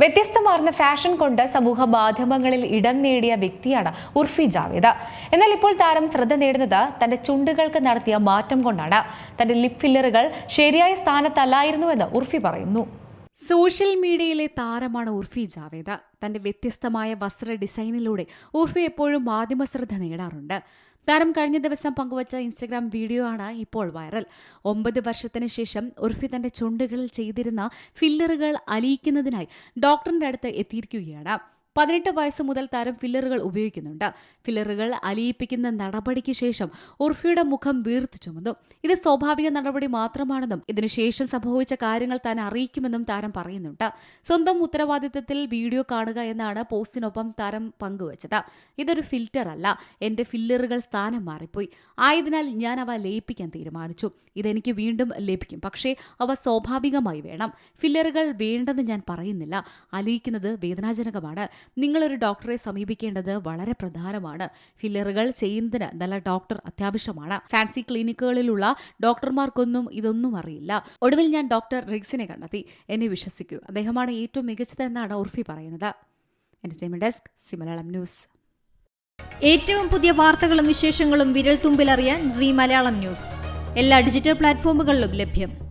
വ്യത്യസ്തമാർന്ന fashion കൊണ്ട് സമൂഹ മാധ്യമങ്ങളിൽ ഇടം നേടിയ വ്യക്തിയാണ് ഉർഫി ജാവേദ. എന്നാൽ ഇപ്പോൾ താരം ശ്രദ്ധ നേടുന്നത് തന്റെ ചുണ്ടുകൾക്ക് നടത്തിയ മാറ്റം കൊണ്ടാണ്. തന്റെ ലിപ് ഫില്ലറുകൾ ശരിയായ സ്ഥാനത്തല്ലായിരുന്നുവെന്ന് ഉർഫി പറയുന്നു. സോഷ്യൽ മീഡിയയിലെ താരമാണ് ഉർഫി ജാവേദ. തന്റെ വ്യത്യസ്തമായ വസ്ത്ര ഡിസൈനിലൂടെ ഉർഫി എപ്പോഴും മാധ്യമ ശ്രദ്ധ നേടാറുണ്ട്. താരം കഴിഞ്ഞ ദിവസം പങ്കുവച്ച ഇൻസ്റ്റഗ്രാം വീഡിയോ ആണ് ഇപ്പോൾ വൈറൽ. ഒമ്പത് വർഷത്തിന് ശേഷം ഉർഫി തന്റെ ചുണ്ടുകളിൽ ചെയ്തിരുന്ന ഫില്ലറുകൾ അലിയിക്കുന്നതിനായി ഡോക്ടറിന്റെ അടുത്ത് എത്തിയിരിക്കുകയാണ്. പതിനെട്ട് വയസ്സ് മുതൽ താരം ഫില്ലറുകൾ ഉപയോഗിക്കുന്നുണ്ട്. ഫില്ലറുകൾ അലിയിപ്പിക്കുന്ന നടപടിക്ക് ശേഷം ഉർഫിയുടെ മുഖം വീർത്തു ചുമന്നു. ഇത് സ്വാഭാവിക നടപടി മാത്രമാണെന്നും ഇതിനുശേഷം സംഭവിച്ച കാര്യങ്ങൾ താൻ അറിയിക്കുമെന്നും താരം പറയുന്നുണ്ട്. സ്വന്തം ഉത്തരവാദിത്തത്തിൽ വീഡിയോ കാണുക എന്നാണ് പോസ്റ്റിനൊപ്പം താരം പങ്കുവച്ചത്. ഇതൊരു ഫിൽറ്റർ അല്ല. എന്റെ ഫില്ലറുകൾ സ്ഥാനം മാറിപ്പോയി. ആയതിനാൽ ഞാൻ അവ ലയിപ്പിക്കാൻ തീരുമാനിച്ചു. ഇതെനിക്ക് വീണ്ടും ലഭിക്കും. പക്ഷേ അവ സ്വാഭാവികമായി വേണം. ഫില്ലറുകൾ വേണ്ടെന്ന് ഞാൻ പറയുന്നില്ല. അലിയിക്കുന്നത് വേദനാജനകമാണ്. നിങ്ങളൊരു ഡോക്ടറെ സമീപിക്കേണ്ടത് വളരെ പ്രധാനമാണ്. ഫില്ലറുകൾ ചെയ്യുന്നതിന് നല്ല ഡോക്ടർ അത്യാവശ്യമാണ്. ഫാൻസി ക്ലിനിക്കുകളിലുള്ള ഡോക്ടർമാർക്കൊന്നും ഇതൊന്നും അറിയില്ല. ഒടുവിൽ ഞാൻ ഡോക്ടർ റിഗ്സിനെ കണ്ടെത്തി. എന്നെ വിശ്വസിക്കൂ. അദ്ദേഹമാണ് ഏറ്റവും മികച്ചതെന്നാണ് ഉർഫി പറയുന്നത്. എന്റർടൈൻമെന്റ് ഡെസ്ക് സിമലയാളം ന്യൂസ് ഏറ്റവും പുതിയ വാർത്തകളും വിശേഷങ്ങളും വിരൽ തുമ്പിലറിയാൻ സി മലയാളം ന്യൂസ്. എല്ലാ ഡിജിറ്റൽ പ്ലാറ്റ്ഫോമുകളിലും ലഭ്യം.